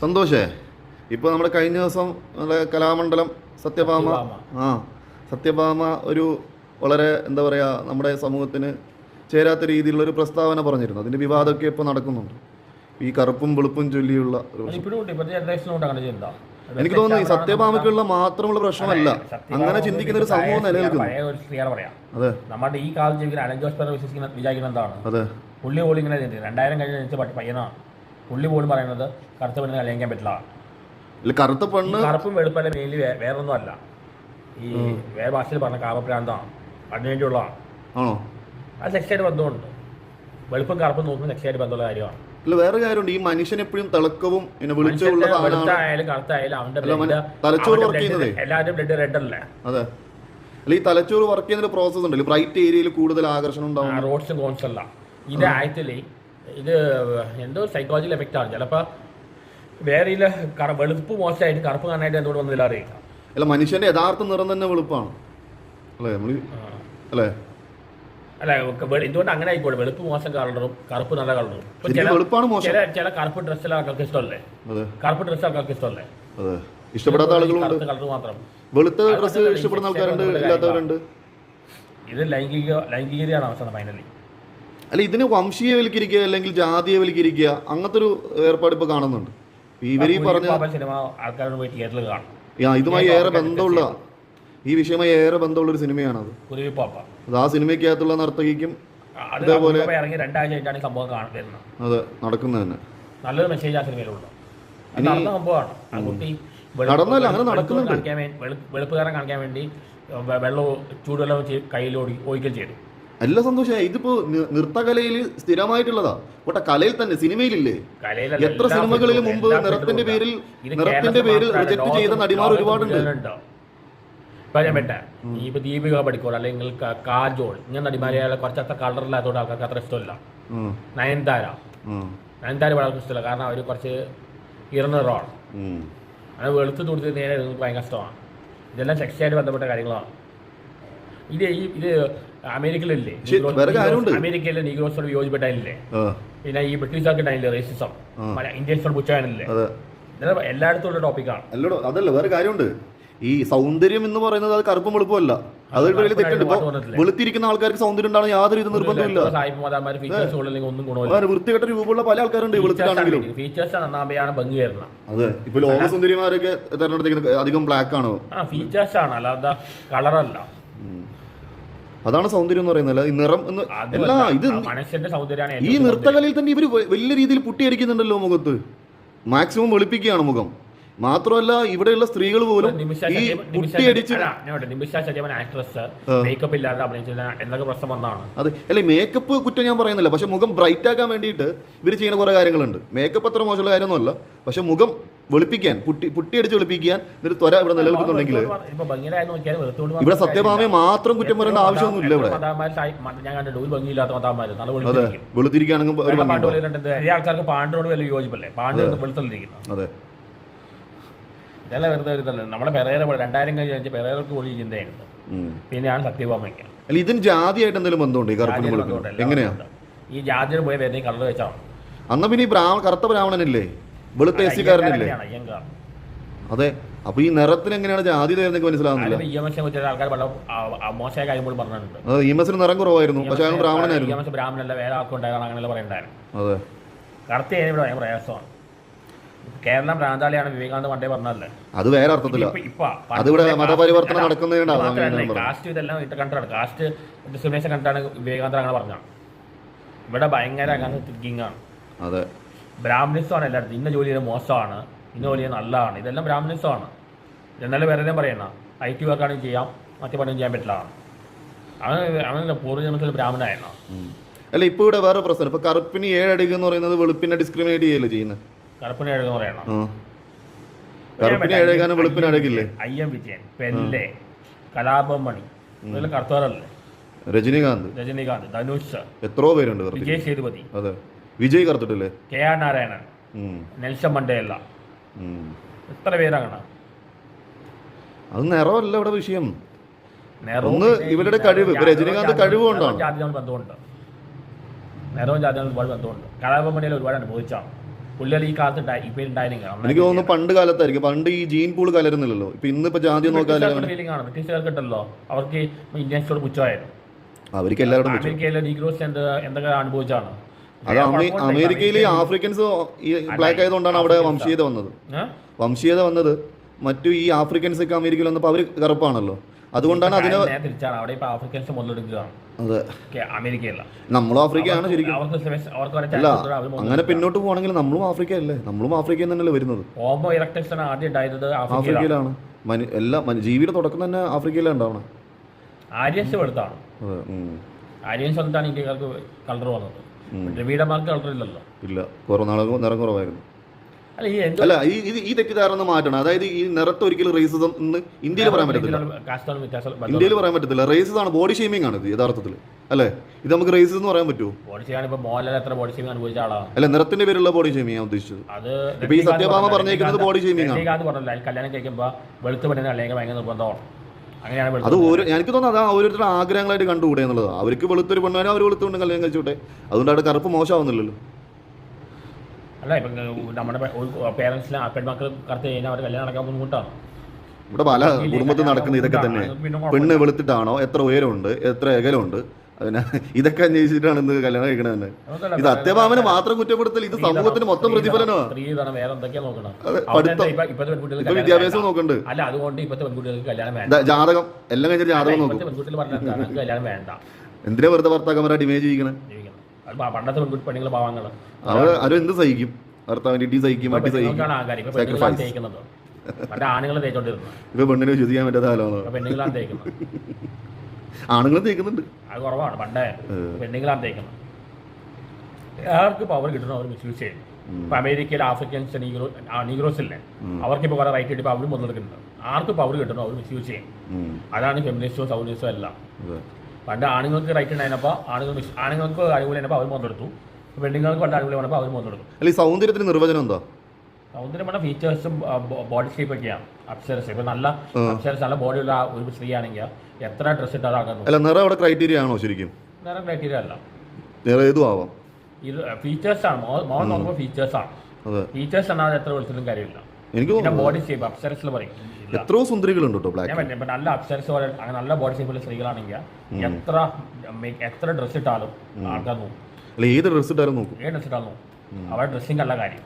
സന്തോഷേ. ഇപ്പോൾ നമ്മുടെ കഴിഞ്ഞ ദിവസം നമ്മുടെ കലാമണ്ഡലം സത്യഭാമ. ആ സത്യഭാമ ഒരു വളരെ എന്താ പറയുക നമ്മുടെ സമൂഹത്തിന് ചേരാത്ത രീതിയിലുള്ള ഒരു പ്രസ്താവന പറഞ്ഞിരുന്നു. അതിന്റെ വിവാദമൊക്കെ ഇപ്പോൾ നടക്കുന്നുണ്ട്. ഈ കറുപ്പും വെളുപ്പും ചൊല്ലിയുള്ള ഒരു എനിക്ക് തോന്നുന്നു ഈ സത്യഭാമയ്ക്കുള്ള മാത്രമുള്ള പ്രശ്നമല്ല. അങ്ങനെ ചിന്തിക്കുന്ന ഒരു സമൂഹം നിലനിൽക്കുന്നു. അതെ. നമ്മുടെ ഈ കാലത്ത് ജീവിക്കുന്ന വിശ്വസിക്കുന്ന വിചാരിക്കുന്ന എന്താണ്? അതെ. പുള്ളി പോലും ഇങ്ങനെ രണ്ടായിരം കഴിഞ്ഞ പയ്യനാണ്. പുള്ളി പോലും പറയുന്നത് കറുത്ത പെണ്ണിനെ കല്യാണിക്കാൻ പറ്റില്ല. ഇല്ല കറുത്ത പെണ്ണ് കറുപ്പും വെളുപ്പല്ല മെയിൻലി വേറൊന്നും അല്ല ഈ വേറെ ഭാഷയിൽ പറഞ്ഞ കാമപ്രാന്താണ്. അതിനു വേണ്ടിയുള്ളതാണ് ആണോ? അത് സെക്സായിട്ട് ബന്ധമുണ്ട്. വെളുപ്പും കറുപ്പും നോക്കുമ്പോൾ സെക്സായിട്ട് ബന്ധമുള്ള കാര്യമാണ്. ഇല്ല വേറെ കാര്യമുണ്ട്. ഈ മനുഷ്യൻ എപ്പോഴും തിളക്കവും പിന്നെ വെളിച്ചമുള്ള വെളുത്തായാലും കറുത്തായാലും അവന്റെ അല്ല, തലച്ചോറ് വർക്ക് ചെയ്യുന്നതേ. എല്ലാവരും ബ്ലഡ് റെഡ് അല്ലേ? അതെ. അല്ല ഈ തലച്ചോറ് വർക്ക് ചെയ്യുന്ന പ്രോസസ് ഉണ്ടല്ലോ. ബ്രൈറ്റ് ഏരിയയിൽ കൂടുതൽ ആകർഷണം ഉണ്ടാവും. റോഡ്സും കോൺസ് അല്ല. ഇത് ആക്ച്വലി ഇത് എന്തോ സൈക്കോളജിക്കൽ എഫക്റ്റ് ആണ്. ചിലപ്പോൾ വേറെ ഇല്ല കറ- വെളുപ്പ് മോശമായിട്ട് കറുപ്പ് കാണാനായിട്ട് എന്തുകൊണ്ട് വന്നില്ല അറിയില്ല. അല്ല മനുഷ്യന്റെ യഥാർത്ഥ നിറം തന്നെ വെളുപ്പാണ്. അല്ലേ നമ്മൾ അല്ലേ? അല്ല എന്തുകൊണ്ട് അങ്ങനെ ആയിക്കോട്ടെ? വെളുപ്പ് മോശം കളറും കറുപ്പ് നല്ല കളറും ചില ചില കറുപ്പ് ഡ്രസ്സിൽ ആൾക്കാർക്ക് ഇഷ്ടമല്ലേ? കറുപ്പ് ഡ്രസ്സ് ആൾക്കാർക്ക് ഇഷ്ടമല്ലേ? ഇഷ്ടപ്പെടാത്ത ആളുകളുണ്ട്. കളർ മാത്രം. വെളുത്ത ഡ്രസ്സ് ഇഷ്ടപ്പെടുന്ന ആൾക്കാരുണ്ട് ഇല്ലാത്തവരുണ്ട്. ഇത് ലൈംഗിക ലൈംഗികതയാണ് അവസാനം ഫൈനലി അല്ല ഇതിന് വംശീയവൽക്കരിക്കുക അല്ലെങ്കിൽ ജാതീയവൽക്കരിക്കുക അങ്ങനത്തെ ഒരു ഏർപ്പാട് ഇപ്പൊ കാണുന്നുണ്ട്. ഇവർ ഈ പറഞ്ഞ ഇതുമായി ഏറെ ബന്ധമുള്ള ഈ വിഷയമായി ഏറെ ബന്ധമുള്ള ഒരു സിനിമയാണത്. അത് അത് ആ സിനിമയ്ക്കകത്തുള്ള നർത്തകിക്കും അത് ഇതേപോലെ- ഇപ്പൊ ഇറങ്ങി രണ്ടാഴ്ച കഴിഞ്ഞാണ് സംഭവം കാണാൻ വരുന്നത്. അതെ നടക്കുന്നത് തന്നെ. നല്ലൊരു മെസ്സേജ് ആ സിനിമയിലുണ്ട്. നടന്ന സംഭവമാണ്. ആ കുട്ടി നടന്നല്ല, അങ്ങനെ നടക്കുന്നുണ്ട്. വെളുപ്പുകാരൻ കാണിക്കാൻ വേണ്ടി വെള്ളവും ചൂടുവെള്ളം വെച്ച് കയ്യിൽ ഓടി ഒഴിക്കൽ ചെയ്തു. അല്ല സന്തോഷമായി ഇതിപ്പോ നൃത്തകലയിൽ സ്ഥിരമായിട്ടുള്ളതാ. കോട്ടെ കലയിൽ തന്നെ സിനിമയിലില്ലേ? എത്ര സിനിമകളിൽ മുമ്പ് നിറത്തിന്റെ പേരിൽ. നിറത്തിന്റെ പേരിൽ റിജക്ട് ചെയ്ത നടിമാർ ഒരുപാടുണ്ട്. ഇപ്പൊ ദീപിക പടിക്കോൾ അല്ലെങ്കിൽ കാജോൾ ഇങ്ങനെ നടിമാരെ കുറച്ച് അത്ര കളറില്ലാത്തതുകൊണ്ട് ആൾക്കാർക്ക് അത്ര ഇഷ്ടമില്ല. നയൻതാര. നയൻതാര വളരെ ഇഷ്ടമില്ല കാരണം അവർ കുറച്ച് ഇറന്നറാണ് ഉം. അത് വെളുത്ത് തുടുത്ത് നേരെ നിങ്ങൾക്ക് ഭയങ്കര കഷ്ടമാണ് ഇതെല്ലാം സെക്സിയായിട്ട് ബന്ധപ്പെട്ട കാര്യങ്ങളാണ്. ഇത് ഈ ഇത് അമേരിക്കയിലില്ലേ. അമേരിക്കയിലെ നീഗ്രോസോട് വിയോജിപ്പെട്ടായില്ലേ ടൈമില്ലേ പിന്നെ ഈ ബ്രിട്ടീഷുകാർക്ക് ടൈമില്ലേ റേസിസം ഇന്ത്യൻസോട് പുച്ചാനല്ലേ എല്ലായിടത്തും ഉള്ള ടോപ്പിക്കാണ് അല്ലടോ അതല്ല വേറെ കാര്യമുണ്ട്. ഈ സൗന്ദര്യം എന്ന് പറയുന്നത് അത് കറുപ്പും വെളുപ്പമല്ല അത് വലിയ തെറ്റുണ്ട്. ഇപ്പൊ വെളുത്തിരിക്കുന്ന ആൾക്കാർക്ക് സൗന്ദര്യം ഉണ്ടാകുന്ന യാതൊരു ഇത് നിർബന്ധമില്ല. വൃത്തികെട്ട രൂപമുള്ള പല ആൾക്കാരുണ്ട് വെളുത്തിട്ടാണെങ്കിലും അതെ. ഇപ്പൊ ലോക സുന്ദരിമാരൊക്കെ തെരഞ്ഞെടുത്തേക്കുന്നത് അധികം ബ്ലാക്ക് ആണോ? ഫീച്ചേഴ്സ് ആണ്. അല്ലാതെ കളറല്ല അതാണ് സൗന്ദര്യം എന്ന് പറയുന്നത്. ഈ നിറം എന്ന് എല്ലാ ഇത് മനുഷ്യന്റെ സൗന്ദര്യമാണ് ഈ നൃത്തകലയിൽ തന്നെ ഇവർ വലിയ രീതിയിൽ പുട്ടിയടിക്കുന്നുണ്ടല്ലോ മുഖത്ത്. മാക്സിമം വെളുപ്പിക്കുകയാണ് മുഖം. മാത്രമല്ല ഇവിടെയുള്ള സ്ത്രീകൾ പോലും ഈ പുട്ടിയടിച്ച് ആക്ട്രസ് മേക്കപ്പ് ഇല്ലാതെ അഭിനയിച്ചില്ല എന്തൊക്കെ പ്രശ്നം വന്നാണ് അതെ. അല്ലെ മേക്കപ്പ് കുറ്റം ഞാൻ പറയുന്നില്ല. പക്ഷെ മുഖം ബ്രൈറ്റ് ആക്കാൻ വേണ്ടിയിട്ട് ഇവർ ചെയ്യുന്ന കുറെ കാര്യങ്ങളുണ്ട്. മേക്കപ്പ് അത്ര മോശമുള്ള കാര്യമൊന്നുമല്ല. പക്ഷെ മുഖം വെളുപ്പിക്കാൻ പുട്ടി പുട്ടിയടിച്ച് വെളുപ്പിക്കാൻ ഒരു ത്വര ഇവിടെ നിലനിൽക്കുന്നുണ്ടെങ്കിൽ ഇവിടെ സത്യഭാമയെ മാത്രം കുറ്റം പറയേണ്ട ഇവിടെ. ഭംഗിയില്ലാത്ത മതാമാര് നല്ല അതെ വെളുത്തിരിക്കും വെളുത്തിരിക്കുകയാണെങ്കിൽ ആൾക്കാർക്ക് വലിയ യോജിപ്പല്ലേ? അതെ. ഇതെല്ലാം വെറുതെ ഒരു ഇതല്ല. നമ്മുടെ പെരേര പോലെ രണ്ടായിരം കഴിഞ്ഞ് കഴിഞ്ഞാൽ പെരേരക്ക് പോലും ഈ ചിന്തയുണ്ട് പിന്നെയാണ് സത്യഭാമയ്ക്ക്. അല്ല ഇതിന് ജാതിയായിട്ട് എന്തെങ്കിലും ബന്ധമുണ്ട് ഈ കറുപ്പിനും ജാതിയുടെ വെളുപ്പിനും? എങ്ങനെയാണ് എങ്ങനെയാ? ഈ ജാതിന് പോയ വരുന്ന കളർ വെച്ചാണ് അന്ന് പിന്നെ ഈ ബ്രാഹ്മ കറുത്ത ബ്രാഹ്മണനില്ലേ? വെളുത്ത എ സിക്കാരനല്ലേ അതെ. അപ്പൊ ഈ നിറത്തിന് എങ്ങനെയാണ് ജാതി തരുന്നൊക്കെ മനസ്സിലാവുന്നില്ല. മോശമായ കാര്യം പറഞ്ഞിട്ടുണ്ട്. അത് ഇ നിറം കുറവായിരുന്നു. പക്ഷെ അയാൾ ബ്രാഹ്മണനായിരുന്നു. ബ്രാഹ്മണല്ല വേറെ ആർക്കും അങ്ങനെയല്ല പറയണ്ടായിരുന്നു. അതെ. കറുത്ത ഇവിടെ ഭയങ്കര പ്രയാസമാണ്. കേരളം ഭ്രാന്താളിയാണ് വിവേകാനന്ദ പണ്ടേ പറഞ്ഞല്ലേ അത് വേറെ അർത്ഥത്തില്ല അതിവിടെ മതപരിവർത്തനം നടക്കുന്നതിനാണ്. കാസ്റ്റ് ഇതെല്ലാം ഇട്ട് കണ്ടാണ് കാസ്റ്റ് ഡിസ്ക്രിമിനേഷൻ കണ്ടാണ് വിവേകാനന്ദ അങ്ങനെ പറഞ്ഞത്. ഇവിടെ ഭയങ്കര അങ്ങനെ തിങ്കിങ് ആണ്. അതെ. ബ്രാഹ്മണിസമാണ് എല്ലായിടത്തും. ഇന്ന ജോലി ചെയ്ത് മോശമാണ് ഇന്ന ജോലി ചെയ്ത് നല്ലതാണ്. ഇതെല്ലാം ബ്രാഹ്മണിസമാണ് എന്നാലും വേറെ പറയണം. ഐ ടി വർക്കാണെങ്കിൽ ചെയ്യാം മറ്റു പണിയും ചെയ്യാൻ പറ്റില്ല. അങ്ങനെ പൂർവജനത്തിൽ പൂർവജന്മത്തിൽ ബ്രാഹ്മണനായിരുന്നു? അല്ല ഇപ്പൊ ഇവിടെ വേറെ പ്രശ്നം. ഇപ്പൊ കറുപ്പിന് ഏഴടുക എന്ന് പറയുന്നത് വെളുപ്പിനെ ഡിസ്ക്രിമിനേറ്റ് ചെയ്യല്ലേ ചെയ്യുന്നത് കറുപ്പിന് ഏഴെന്ന് പറയണം? കറുപ്പിന് ഏഴേക്കാനും വെളുപ്പിന് അഴകില്ലേ എം വിജയൻ പെല്ലെ കലാപം മണി കറുത്തവരല്ലേ? രജനീകാന്ത്. രജനീകാന്ത് ധനുഷ് എത്രയോ പേരുണ്ട് വിജയ് സേതുപതി. അതെ. Vijay കറുത്തിട്ടില്ലേ? K R Narayanan Nelson Mandela. എത്ര പേരാണ് അത് നിറമല്ല ഇവിടെ വിഷയം. ഒന്ന് ഇവരുടെ കഴിവ്. രജനീകാന്ത് കഴിവ് കൊണ്ടാണ്. ബന്ധമുണ്ട്. നിറവും ജാതി തമ്മിൽ ഒരുപാട് ബന്ധമുണ്ട്. കലാപം മണിയിൽ ഒരുപാട് അനുഭവിച്ചാണ്. പുള്ളികൾ ഈ കാലത്ത് ഇപ്പൊ ഉണ്ടായിരുന്നെങ്കിൽ എനിക്ക് തോന്നുന്നു പണ്ട് കാലത്തായിരിക്കും. പണ്ട് ഈ ജീൻ പൂൾ കലരുന്നില്ലല്ലോ. ഇപ്പൊ ഇന്നിപ്പോ ജാതി നോക്കാതെ ഫീലിംഗ് ആണ്. ബ്രിട്ടീഷുകാർക്ക് ഉണ്ടല്ലോ അവർക്ക് ഇന്ത്യൻസിനോട് പുച്ഛമായിരുന്നു. അവർക്ക് എല്ലാവരും അമേരിക്കയിലെ എന്ത് എന്തൊക്കെ അനുഭവിച്ചാണ്? അത് അമേ അമേരിക്കയിൽ ആഫ്രിക്കൻസ് ഈ ബ്ലാക്ക് ആയതുകൊണ്ടാണ് അവിടെ വംശീയത വന്നത്. വംശീയത വന്നത് മറ്റു ഈ ആഫ്രിക്കൻസ് ഒക്കെ അമേരിക്കയിൽ വന്നപ്പോൾ അവർ കറുപ്പാണല്ലോ. അതുകൊണ്ടാണ് അതിന് തിരിച്ചാണ്. അവിടെ ആഫ്രിക്കൻസ് മുതലെടുക്കുകയാണ് അതെ. നമ്മളും ആഫ്രിക്കയാണ് ശരിക്കും. അല്ല അങ്ങനെ പിന്നോട്ട് പോകണമെങ്കിൽ നമ്മളും ആഫ്രിക്ക അല്ലേ നമ്മളും ആഫ്രിക്കയിൽ തന്നെയല്ലേ വരുന്നത്. ഹോമോ ഇറക്ടസ് ആണ് ആദ്യം ഉണ്ടായിരുന്നത് ആഫ്രിക്കയിലാണ്. എല്ലാം മനു എല്ലാ ജീവിയുടെ തുടക്കം തന്നെ ആഫ്രിക്കയിലാണ് ഉണ്ടാവണം. ആര്യൻസ് വെളുത്താണ്. ആര്യൻസ് വന്നിട്ടാണ് ഇന്ത്യക്കാർക്ക് കളർ വന്നത്. മാർക്ക് ഇല്ലല്ലോ. ഇല്ല. കുറവ് നാളെ നിറം കുറവായിരുന്നു. അല്ല ഈ ഇത് ഈ തെറ്റിദ്ധാരണ മാറ്റണം. അതായത് ഈ നിറത്ത് ഒരിക്കലും റേസിസം എന്ന് ഇന്ത്യയിൽ പറയാൻ പറ്റത്തില്ല. ഇന്ത്യയിൽ പറയാൻ പറ്റത്തില്ല. റേസസ് ആണ് ബോഡി ഷെയ്മിങ് ആണ് ഇത് യഥാർത്ഥത്തിൽ അല്ലേ? ഇത് നമുക്ക് റേസസ് എന്ന് പറയാൻ പറ്റുമോ? ബോഡി ചെയ്യാൻ ഇപ്പൊ മോഹൻലാൽ എത്ര ബോഡി ഷേമിംഗ് അനുഭവിച്ച ആളാണ്? അല്ല നിറത്തിന്റെ പേരുള്ള ബോഡി ഷെയ്മിങ് ആണ് ഉദ്ദേശിച്ചത്. അത് ഇപ്പൊ ഈ സത്യഭാമ പറഞ്ഞേക്കുന്നത് ബോഡി shaming ആണ്. കല്യാണം കഴിക്കുമ്പോൾ വെളുത്ത് പെണ്ണിനെ അല്ലെങ്കിൽ ഭയങ്കര നിർബന്ധമാണ്. അങ്ങനെയാണ് അത് ഓരോ എനിക്ക് തോന്നുന്നത് അതാ ഓരോരുത്തരുടെ ആഗ്രഹങ്ങളായിട്ട് കണ്ടുകൂടെ എന്നുള്ളത്. അവർക്ക് വെളുത്തൊരു പെണ്ണാലും അവർ വെളുത്തുകൊണ്ട് കല്യാണം കഴിച്ചോട്ടെ. അതുകൊണ്ട് അവിടെ കറുപ്പ് മോശമാവുന്നില്ലല്ലോ. അല്ല ഇപ്പൊ നമ്മുടെ പേരൻസിന് പെൺമക്കൾ കറുത്ത് കഴിഞ്ഞാൽ അവർ കല്യാണം നടക്കാൻ ബുദ്ധിമുട്ടാണ് ഇവിടെ പല കുടുംബത്തിൽ നടക്കുന്ന ഇതൊക്കെ തന്നെ. പെണ്ണ് വെളുത്തിട്ടാണോ? എത്ര ഉയരമുണ്ട്? എത്ര അകലമുണ്ട്? അതിനെ ഇതൊക്കെ അന്വേഷിച്ചിട്ടാണ് ഇന്ന് കല്യാണം കഴിക്കണത് തന്നെ ഇത് അത്യഭാമനെ മാത്രം കുറ്റപ്പെടുത്തൽ ഇത് സമൂഹത്തിന് മൊത്തം പ്രതിഫലനമാണ് വിദ്യാഭ്യാസം നോക്കണ്ട് അല്ല അതുകൊണ്ട് ഇപ്പത്തെ പെൺകുട്ടികൾക്ക് കല്യാണം വേണ്ട. ജാതകം. എല്ലാം കഴിഞ്ഞിട്ട് ജാതകം നോക്കും. കല്യാണം വേണ്ട. എന്തിനാ വെറുതെ ഭർത്താക്കന്മാരായിട്ട് ഇമേജ് ചെയ്യിക്കണേ? പണ്ടത്തെ പെൺകുട്ടി പെണ്ണുങ്ങൾ പാവങ്ങൾ അവർ അവരും എന്ത് സഹിക്കും? ഭർത്താവിന്റെ ഇടി സഹിക്കും അടി സഹിക്കും. ഇപ്പൊ പെണ്ണിനെ വിശ്വസിക്കാൻ പറ്റാത്ത കാലമാണ്? പെണ്ണുങ്ങളാണ് തേക്കുന്നത്. ആണുങ്ങൾ തേക്കുന്നുണ്ട്. അത് കുറവാണ്. പണ്ടേ പെണ്ണുങ്ങളാണ് തേക്കുന്നത്. ആർക്ക് പവർ കിട്ടണോ അവർ മിസ്യൂസ് ചെയ്യും. ഇപ്പൊ അമേരിക്കയിൽ ആഫ്രിക്കൻസ് നീഗ്രോ നീഗ്രോസ് ഇല്ലേ? അവർക്ക് ഇപ്പൊ കുറെ റൈറ്റ് കിട്ടി അവരും മുതലെടുക്കുന്നുണ്ട് ആർക്ക് പവർ കിട്ടണോ അവർ മിസ്യൂസ് ചെയ്യും. അതാണ് ഫെമിനിസ്റ്റോ സൗനിസ്റ്റോ എല്ലാം. പണ്ട് ആണുങ്ങൾക്ക് റൈറ്റ് ഉണ്ടായിരുന്നപ്പോൾ ആണുങ്ങൾ ആണുങ്ങൾക്ക് അനുകൂലം അവർ മുതലെടുത്തു പെണ്ണുങ്ങൾക്ക് പണ്ട് അനുകൂലം വന്നപ്പോൾ അവർ മുതലെടുത്തു അല്ല സൗന്ദര്യത്തിന് നിർവചനം എന്താ? സൗന്ദര്യമാണ് ഫീച്ചേഴ്സും ബോഡി ഷേപ്പ് ഒക്കെയാണ് അക്ഷരസ് ഇപ്പൊ നല്ല അപ്സരസ് നല്ല ബോഡിയുള്ള ഒരു സ്ത്രീ ആണെങ്കിൽ എത്ര ഡ്രസ് ഇട്ടാലും അല്ല നിറം അവിടെ ക്രൈറ്റീരിയ ആണോ ശരിക്കും? നിറം ക്രൈറ്റീരിയ അല്ല. നിറം ഏതും ആവാം. ഇത് ഫീച്ചേഴ്സ് ആണ്. മോൾ നോക്കുമ്പോൾ ഫീച്ചേഴ്സ് ആണ്. ഫീച്ചേഴ്സ് എന്നാൽ എത്ര വിളിച്ചിട്ടും കാര്യമില്ല. എനിക്ക് ബോഡി ഷേപ്പ് അപ്സരസിൽ പറയും. എത്രയോ സുന്ദരികളുണ്ട് കേട്ടോ ബ്ലാക്ക് നല്ല അപ്സരസ് പോലെ നല്ല ബോഡി ഷേപ്പുള്ള സ്ത്രീകളാണെങ്കിൽ എത്ര എത്ര ഡ്രസ് ഇട്ടാലും ആൾക്കാർ നോക്കും അല്ല ഏത് ഡ്രസ് ഇട്ടാലും നോക്കും. ഏത് ഡ്രസ് ഇട്ടാലും നോക്കും അവരുടെ ഡ്രസ്സിംഗ് അല്ല കാര്യം.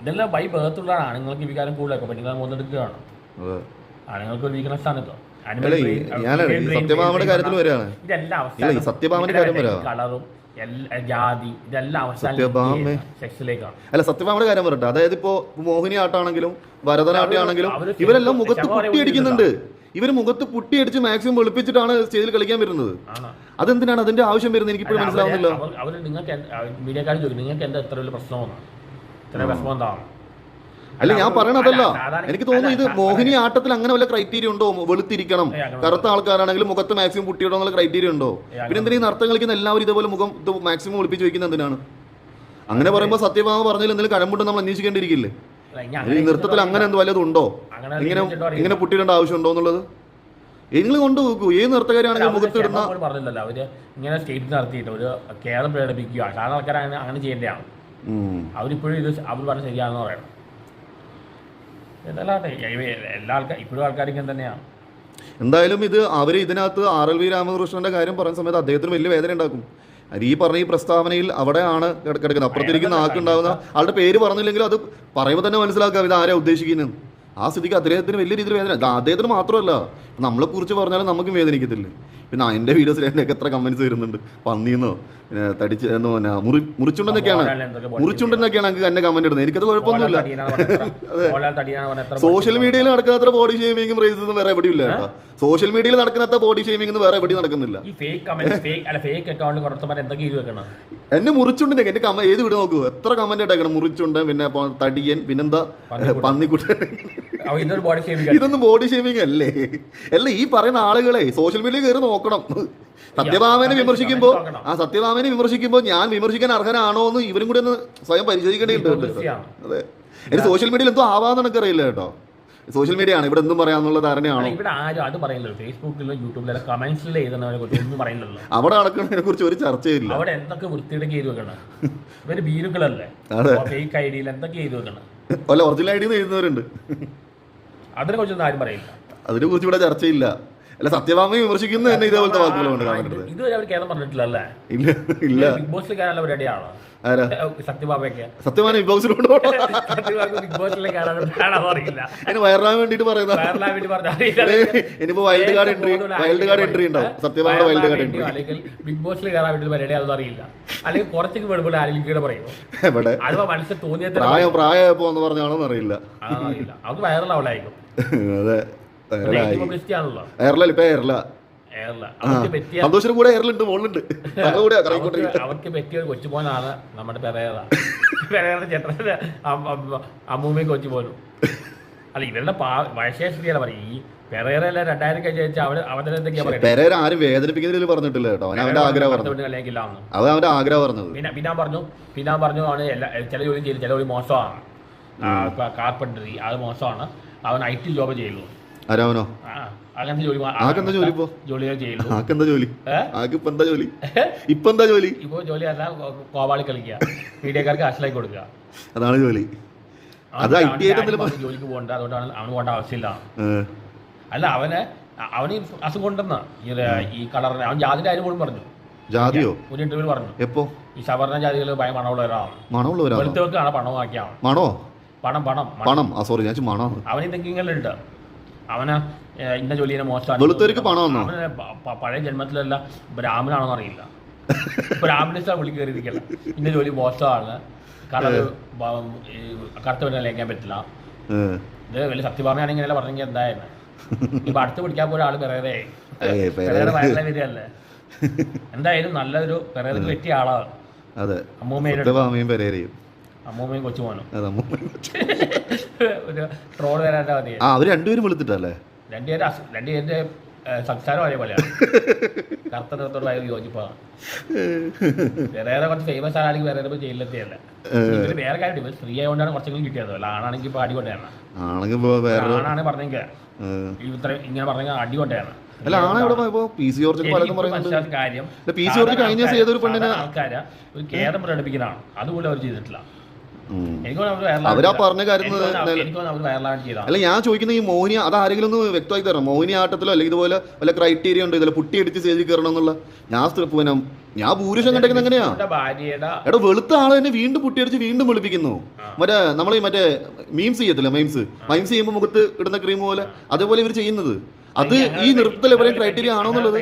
ഇതെല്ലാം ബൈ ബേർത്തുള്ള ആണുങ്ങൾക്ക് വികാരം കൂടുതലൊക്കെ പെണ്ണുങ്ങളെ മുതലെടുക്കുകയാണ് അതെ. ആണുങ്ങൾക്ക് ഒരു വീക്ക്നെസ് ആണ് ഇത് Uh, സത്യഭാമയുടെ കാര്യത്തിൽ വരികയാണ്. ഇതെല്ലാം ഈ കാര്യം വരാം. കളറും ജാതി ഇതെല്ലാം സെക്സിലേക്കാണ് അല്ല സത്യഭാമയുടെ കാര്യം പറയട്ടെ. അതായത് ഇപ്പോ മോഹിനിയാട്ടാണെങ്കിലും ഭരതനാട്യമാണെങ്കിലും ഇവരെല്ലാം മുഖത്ത് പൊട്ടി അടിക്കുന്നുണ്ട് ഇവർ ഇവർ മുഖത്ത് പുട്ടിയടിച്ച് മാക്സിമം വെളുപ്പിച്ചിട്ടാണ് സ്റ്റേജിൽ കളിക്കാൻ വരുന്നത്. അതെന്തിനാണ്? അതിന്റെ ആവശ്യം വരുന്നത്? എനിക്കിപ്പോഴും മനസ്സിലാവുന്നില്ല. അവർ നിങ്ങൾക്ക് മീഡിയക്കാർ ചോദിക്കും നിങ്ങൾക്ക് എന്താ ഇത്ര വലിയ പ്രശ്നമാണ് ഇത്ര പ്രശ്നം എന്താണ് അല്ല ഞാൻ പറയണതല്ല. എനിക്ക് തോന്നുന്നു ഇത് മോഹിനി ആട്ടത്തിൽ അങ്ങനെ വല്ല ക്രൈറ്റീരിയ ഉണ്ടോ? വെളുത്തിരിക്കണം. കറുത്ത ആൾക്കാരാണെങ്കിലും മുഖത്ത് മാക്സിമം പുട്ടിയിടണം എന്നുള്ള ക്രൈറ്റീരിയ ഉണ്ടോ? പിന്നെ എന്തിനാ നർത്തം കളിക്കുന്ന എല്ലാവരും ഇതേപോലെ മുഖം ഇത് മാക്സിമം ഒളിപ്പിച്ച് വെക്കുന്ന എന്തിനാണ്? അങ്ങനെ പറയുമ്പോൾ സത്യഭാമ പറഞ്ഞതിൽ എന്തെങ്കിലും കഴമ്പുണ്ട് നമ്മൾ അന്വേഷിക്കേണ്ടിയിരിക്കില്ലേ? ഈ നൃത്തത്തിൽ അങ്ങനെ എന്ത് വല്ലതും ഉണ്ടോ? ഇങ്ങനെ ഇങ്ങനെ പുട്ടിയിടേണ്ട ആവശ്യമുണ്ടോ എന്നുള്ളത്? നിങ്ങൾ കൊണ്ട് നോക്കൂ. ഏത് നർത്തകരാണെങ്കിലും മുഖത്തിടുന്ന മുഖത്ത് ഇടുന്ന പറഞ്ഞില്ലല്ലോ. അവർ ഇങ്ങനെ സ്റ്റേറ്റ് നടത്തിയിട്ട് ഒരു കേരളം പ്രകടിപ്പിക്കുക. സാധാരണ ആൾക്കാർ അങ്ങനെ ചെയ്യേണ്ടതാണ്. അവരിപ്പോഴും ഇത് അവർ പറഞ്ഞ ശരിയാണെന്ന് പറയണം. ആൾക്കാർ ഇപ്പോഴും തന്നെയാണ് എന്തായാലും ഇത് അവർ ഇതിനകത്ത് ആർ എൽ വി രാമകൃഷ്ണന്റെ കാര്യം പറയുന്ന സമയത്ത് അദ്ദേഹത്തിന് വലിയ വേദന ഉണ്ടാക്കും. ഈ പറഞ്ഞ ഈ പ്രസ്താവനയിൽ അവിടെയാണ് കിട- കിടക്കുന്നത്. അപ്പുറത്തിരിക്കുന്ന ആൾക്കുണ്ടാവുന്ന ആളുടെ പേര് പറഞ്ഞില്ലെങ്കിലും അത് പറയുമ്പോൾ തന്നെ മനസ്സിലാക്കാം ഇത് ആരാ ഉദ്ദേശിക്കുന്നത് ആ സ്ഥിതിക്ക് അദ്ദേഹത്തിന് വലിയ രീതിയിൽ വേദന. അദ്ദേഹത്തിന് മാത്രമല്ല നമ്മളെ കുറിച്ച് പറഞ്ഞാലും നമുക്കും വേദനിക്കത്തില്ലേ? പിന്നെ എന്റെ വീഡിയോസിൽ എന്നൊക്കെ എത്ര കമൻസ് വരുന്നുണ്ട്? പന്നിന്നോ? പിന്നെ തടിച്ച് എന്നോ പിന്നെ മുറി മുറിച്ചുണ്ടെന്നൊക്കെയാണ്. മുറിച്ചുണ്ടെന്നൊക്കെയാണ് എനിക്ക് എന്നെ കമന്റ് ഇടുന്നത്. എനിക്കത് കുഴപ്പമൊന്നുമില്ല. അതെ. സോഷ്യൽ മീഡിയയിൽ നടക്കാത്ത ബോഡി ഷേമിങ്ങും റേസിസും വേറെ എവിടെയും ഇല്ല കേട്ടോ. സോഷ്യൽ മീഡിയയിൽ നടക്കാത്ത ബോഡി ഷേമിംഗ് വേറെ എവിടെയും നടക്കുന്നില്ല. എന്നെ മുറിച്ചുണ്ട് എന്റെ കമ ഏത് വീട് നോക്കൂ? എത്ര കമന്റ് ഇട്ടേക്കണം? മുറിച്ചുണ്ട് പിന്നെ തടിയൻ പിന്നെന്താ? പന്നിക്കുട്ടൻ. ഇതൊന്നും ബോഡി ഷേമിംഗ് അല്ലേ? അല്ല ഈ പറയുന്ന ആളുകളെ സോഷ്യൽ മീഡിയയിൽ കയറി നോക്കണം. സത്യഭാമനെ വിമർശിക്കുമ്പോ ആ സത്യഭാമനെ വിമർശിക്കുമ്പോ ഞാൻ വിമർശിക്കാൻ അർഹനാണോ എന്ന് ഇവരും കൂടി ഒന്ന് സ്വയം പരിശോധിക്കേണ്ടതുണ്ട്. അതെ. എനിക്ക് സോഷ്യൽ മീഡിയയിൽ എന്തോ ആവാന്ന് എനിക്കറിയില്ല കേട്ടോ. സോഷ്യൽ മീഡിയ ആണ്. ഇവിടെ എന്തും പറയാന്നുള്ള ധാരണയാണ്? ഇവിടെ ആരും അത് പറയുന്നില്ല. ഫേസ്ബുക്കിലോ യൂട്യൂബിലോ കമന്റ്സിൽ എഴുതുന്നവരെ കുറിച്ച് ഒന്നും പറയുന്നില്ല അവിടെ നടക്കുന്നതിനെ കുറിച്ച് ഒരു ചർച്ചയില്ല. അവിടെ എന്തൊക്കെ വൃത്തിയുടെ ചെയ്ത് വെക്കണം? ഇവർ ഭീരുക്കളല്ലേ. ഫേക്ക് ഐ ഡിയിൽ എന്തൊക്കെ ചെയ്ത് വെക്കണം? അല്ല ഒറിജിനൽ ഐ ഡി എഴുതുന്നവരുണ്ട്. അതിനെ കുറിച്ചൊന്നും ആരും പറയില്ല. അതിനെ കുറിച്ച് ഇവിടെ ചർച്ചയില്ല. അല്ല സത്യഭാമയെ വിമർശിക്കുന്ന തന്നെ ഇതേപോലത്തെ വാക്കുകളുണ്ട് കമന്റിൽ ഇതുവരെ അവർ കേരളം പറഞ്ഞിട്ടില്ല ഇല്ല ഇല്ല. ബിഗ് ബോസിൽ കയറാനുള്ള പരിപാടിയാണോ ആരാ? സത്യഭാമയ്ക്ക് സത്യമാണ്? ബിഗ് ബോക്സിലോട്ട് പോകണം ബിഗ് കയറാനോ അറിയില്ല. വയറാൻ വേണ്ടിട്ട് പറയുന്ന ഇനിയിപ്പോ wild card entry wild card entry ഉണ്ടാവും. സത്യഭാമയുടെ വൈൽഡ് കാർഡ് എൻട്രി അല്ലെങ്കിൽ ബിഗ് ബോസിൽ കയറാൻ വേണ്ടി പരിപാടി അതൊന്നും അറിയില്ല. അല്ലെങ്കിൽ കുറച്ചൊക്കെ വെളുപ്പിൽ ആരെങ്കിലും പറയുമോ എവിടെ? അഥവാ മനസ്സിൽ തോന്നിയ പ്രായം പ്രായമായപ്പോ എന്ന് പറഞ്ഞാണോന്ന് അറിയില്ല. അത് വയറിലാവലായിരിക്കും. അതെ. എയർലല്ല ഇപ്പൊ എയർല. എയറില അവർക്ക് പറ്റിയ സന്തോഷിനും കൂടെ എയർലുണ്ട് മുകളിലുണ്ട് കൂടെ അവർക്ക് പറ്റിയ ഒരു കൊച്ചുപോനാണ് നമ്മുടെ പെരേറ പെരേറ ചേട്ടന്റെ അമ്മൂമ്മയും കൊച്ചുപോനും അല്ല ഇവരുടെ പാ വയശേഷിയാണ് പറയും. ഈ പെരേറെല്ലാം രണ്ടായിരം കഴിഞ്ഞ് വെച്ചാൽ അവർ അവരുടെ എന്തൊക്കെയാ പറയുന്നത് പെരേര ആരും വേദനിപ്പിക്കുന്നതിൽ പറഞ്ഞിട്ടില്ല കേട്ടോ. അവന്റെ ആഗ്രഹം പറഞ്ഞു കളിയാക്കില്ലാന്ന് അവന്റെ ആഗ്രഹം പറഞ്ഞത്. പിന്നെ പിന്നെ പറഞ്ഞു പിന്നെ പറഞ്ഞു അവന് എല്ലാ ചില ജോലി ചെയ്തു ചില ജോലി മോശമാണ്. കാർപ്പൻട്രി അത് മോശമാണ്. അവൻ ഐ ടി ജോബ് ചെയ്യുള്ളൂ ആരാവനോ? ആ, അങ്ങനത്തെ ജോലി? മാ- ആക്കെന്താ ജോലി ഇപ്പോ? ജോലി? എന്താ ജോലി? ഇപ്പൊ എന്താ ജോലി? ഇപ്പൊ ജോലി അല്ല കോവാളി കളിക്കുക. മീഡിയക്കാർക്ക് അശ്ലായി കൊടുക്കുക. അതാണ് ജോലി. അത് ഐ ടി ആയിട്ട് ജോലിക്ക് പോകണ്ട അതുകൊണ്ടാണ് അവന് പോകേണ്ട ആവശ്യമില്ല. അല്ല അവന് അവന് അസുഖം ഉണ്ടെന്ന്. ഈ കളറിന് അവൻ ജാതിന്റെ കാര്യം പോലും പറഞ്ഞു. ജാതിയോ? ഒരു ഇന്റർവ്യൂ പറഞ്ഞു. എപ്പോ? ഈ സവർണ ജാതികൾ ഭയം മണമുള്ളവരാണ് മണമുള്ളവരാണ് വെളുത്തവർക്കാണ് പണമാക്കിയാണ് മണോ? പണം പണം പണം. ആ സോറി ഞാൻ മണമാണ്. അവന് തിങ്കിങ്ങലുണ്ട് അവന് ഇന്ന ജോലിനെ മോശമാണ് പഴയ ജന്മത്തിലല്ല ബ്രാഹ്മണാണെന്ന് അറിയില്ല ബ്രാഹ്മണിച്ചാ വിളി കയറിയിരിക്കല്ല ഇന്ന ജോലി മോശമാണ്. കാരണം കറുത്ത അലയിക്കാൻ പറ്റില്ല. ഇത് വലിയ സത്യഭാമയാണെങ്കിൽ ഇങ്ങനെ പറഞ്ഞെങ്കിൽ എന്തായാലും ഇപ്പൊ അടുത്ത് പിടിക്കാൻ പോലും ആൾ വയറിലെ വരികയല്ലേ എന്തായാലും നല്ലൊരു പെരേരക്ക് പറ്റിയ ആളാണ് അതെ. സത്യഭാമയും പെരേരയും. അമ്മൂമ്മയും കൊച്ചുമോനും? അതെ അമ്മൂമ്മയും ഒരു ട്രോൾ വരാന്റെ മതി ആ അവർ രണ്ടുപേരും വെളുത്തിട്ടല്ലേ? രണ്ടുപേരും അസു- രണ്ടുപേരുടെ ഏഹ്, സംസാരം ഒരേപോലെയാണ്. കറുത്ത നിറത്തോട് ഭയങ്കര യോജിപ്പാണ്. വേറെ കുറച്ച് ഫേമസ് ആണെങ്കിൽ വേറെ ഇപ്പോൾ ജയിലിലെത്തിയല്ല ഇവർ വേറെ കാര്യം ഇവർ സ്ത്രീ ആയതുകൊണ്ടാണ് കുറച്ചെങ്കിലും കിട്ടിയത്. അല്ല ആണാണെങ്കിൽ ഇപ്പൊ അടി കൊണ്ടാണ് ആണെങ്കിൽ ഇപ്പൊ വേറെ ആണാണ് പറഞ്ഞെങ്കിൽ ഏ. ഇത്ര ഇങ്ങനെ പറഞ്ഞെങ്കിൽ അടി കൊണ്ടാണ് അല്ല ആണ ഇവിടെ പോയപ്പോ പി സി ജോർജ് പലതും പറയുന്നുണ്ട് മനസ്സിലാത്ത കാര്യം ഇല്ല, പി സി ജോർജ് കഴിഞ്ഞ ദിവസം ഏതൊരു പെണ്ണിനെ ആൾക്കാര് ഒരു കേരളം പ്രകടിപ്പിക്കുന്നതാണ്. അതുപോലെ അവർ ചെയ്തിട്ടില്ല. അവരാ പറഞ്ഞ കാര്യം അല്ല ഞാൻ ചോദിക്കുന്ന ഈ മോഹിനി അത് ആരെങ്കിലും ഒന്ന് വ്യക്തമാക്കി തരണം. മോഹിനി ആട്ടത്തിലോ അല്ലെങ്കിൽ ഇതുപോലെ വല്ല ക്രൈറ്റീരിയ ഉണ്ട്? ഇതിൽ പുട്ടി അടിച്ച് സ്റ്റേജിൽ കയറണം എന്നുള്ള? ഞാൻ പിന്നെ ഞാൻ ഭൂരിഷം കണ്ടേക്കുന്നത് എങ്ങനെയാ? എടാ വെളുത്ത ആളെ തന്നെ വീണ്ടും പുട്ടിയടിച്ച് വീണ്ടും വെളുപ്പിക്കുന്നു. മറ്റേ നമ്മൾ മറ്റേ മീംസ് ചെയ്യത്തില്ല മീംസ് മീംസ് ചെയ്യുമ്പോൾ മുഖത്ത് ഇടുന്ന ക്രീം പോലെ? അതേപോലെ ഇവർ ചെയ്യുന്നത്. അത് ഈ നൃത്തത്തിൽ എവിടെയും ക്രൈറ്റീരിയ ആണോ എന്നുള്ളത്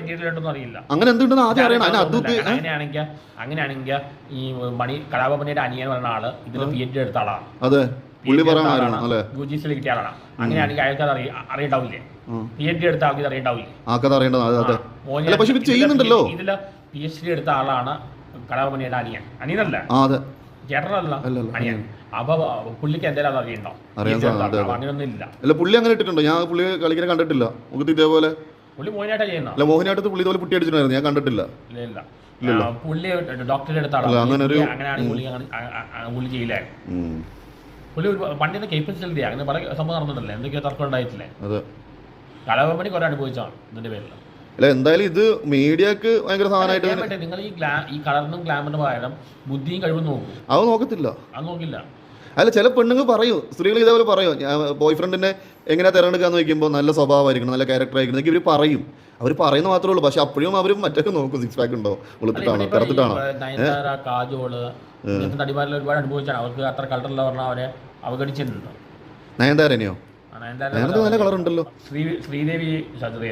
അറിയില്ല. അങ്ങനെ എന്തുണ്ടെന്ന് ആദ്യം അറിയണം. അതിന് അത് അങ്ങനെയാണെങ്കിൽ അങ്ങനെയാണെങ്കിൽ ഈ മണി കലാപമണിയുടെ അനിയൻ പറഞ്ഞ ആൾ ഇതിൽ പി എച്ച് ഡി എടുത്ത ആളാണ്. അതെ. പുള്ളി പറയാമായിരുന്നു അല്ലേ? യു ജി കിട്ടിയ ആളാണ്. അങ്ങനെയാണെങ്കിൽ അയാൾക്ക് അത് അറിയ- അറിയണ്ടാവില്ലേ. പി എച്ച് ഡി എടുത്ത ആൾക്ക് അറിയണ്ടാവില്ലേ? പക്ഷെ ചെയ്യുന്നുണ്ടല്ലോ. ഇതിൽ പി എച്ച് ഡി എടുത്ത ആളാണ് കലാപമണിയുടെ അനിയൻ. അനിയനല്ല. ചേട്ടനല്ല അനിയൻ. അപ്പൊ പുള്ളിക്ക് എന്തെങ്കിലും. അങ്ങനെയൊന്നും ഇല്ല അല്ല പുള്ളി അങ്ങനെ ഇട്ടിട്ടുണ്ടോ? ഞാൻ പുള്ളി കളിക്കാൻ കണ്ടിട്ടില്ല. മുഖത്ത് ഇതേപോലെ. പുള്ളി ചെയ്യുന്ന? അല്ല മോഹിനിയാട്ടത്ത് പുള്ളി ഇതുപോലെ പുട്ടി അടിച്ചിട്ടുണ്ടായിരുന്നു. ഞാൻ കണ്ടിട്ടില്ല. ഇല്ല ഇല്ല. പുള്ളി ഡോക്ടറുടെ അടുത്താണ്. അങ്ങനെ ഒരു- പുള്ളി ചെയ്യില്ലായിരുന്നു പണ്ടിന്റെ അങ്ങനെ പല സംഭവം നടന്നിട്ടില്ലേ? എന്തൊക്കെയോ തർക്കം ഉണ്ടായിട്ടില്ലേ? കലാപണി കലാപമണി കുറെ അനുഭവിച്ചാണ് ഇതിന്റെ പേരിൽ അല്ല എന്തായാലും ഇത് മീഡിയക്ക് ഭയങ്കര സാധനമായിട്ട് നിങ്ങൾ ഈ ഈ കളറിനും ഗ്ലാമറിനും പകരം ബുദ്ധിയും കഴിവും നോക്കും. അത് നോക്കത്തില്ല. അത് നോക്കില്ല. അല്ല ചില പെണ്ണുങ്ങൾ പറയും. സ്ത്രീകൾ ഇതേപോലെ പറയും. ബോയ് ഫ്രണ്ടിനെ എങ്ങനെയാ തിരഞ്ഞെടുക്കാന്ന് നോക്കുമ്പോൾ നല്ല സ്വഭാവമായിരിക്കണം നല്ല ക്യാരക്ടർ ആയിരിക്കണം എന്നൊക്കെ ഇവർ പറയും. അവർ പറയുന്ന മാത്രമേ ഉള്ളൂ. പക്ഷെ അപ്പോഴും അവരും മറ്റൊക്കെ നോക്കും. സിക്സ് പാക്ക് ഉണ്ടോ? വെളുത്തിട്ടാണോ കറുത്തിട്ടാണോ? കാജോൾ നടിമാരിൽ ഒരുപാട് അനുഭവിച്ചാണ്. അവർക്ക് അത്ര കളറുള്ള പറഞ്ഞാൽ അവരെ അവഗണിച്ചിട്ടുണ്ട്. നയൻതാരനെയോ? നയൻതാര നല്ല കളർ ഉണ്ടല്ലോ. ശ്രീ ശ്രീദേവി സർജറി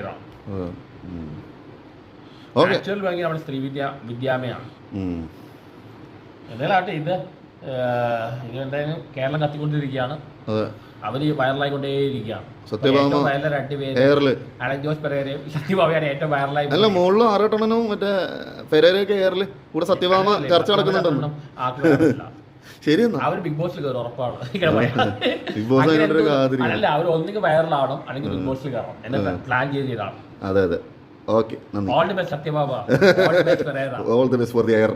ചെയ്താണ് ഓക്കെ. ആക്ച്വൽ സ്ത്രീ വിദ്യ വിദ്യാമയാണ്. എന്തായാലും ഇത് എന്തായാലും കേരളം കത്തിക്കൊണ്ടിരിക്കുകയാണ്. അവർ വൈറലായിക്കൊണ്ടേയിരിക്കുകയാണ്. അല്ല മുകളിൽ ആറട്ടണനും മറ്റേ പെരേരയൊക്കെ എയറിൽ കൂടെ സത്യഭാമ ചർച്ച നടക്കുന്നുണ്ടെന്ന് ആക്കുന്നില്ല ശരി അവർ ബിഗ് ബോസിൽ കയറും ഉറപ്പാണ്. ബിഗ് ബോസ് അല്ല അവർ ഒന്നുകിൽ വൈറലാവണം അല്ലെങ്കിൽ ബിഗ് ബോസിൽ കയറണം. എന്നെ പ്ലാൻ ചെയ്ത് ചെയ്താണ്. അതെ അതെ. ഓക്കെ നന്ദി. All the best സത്യബാബ all the best for the air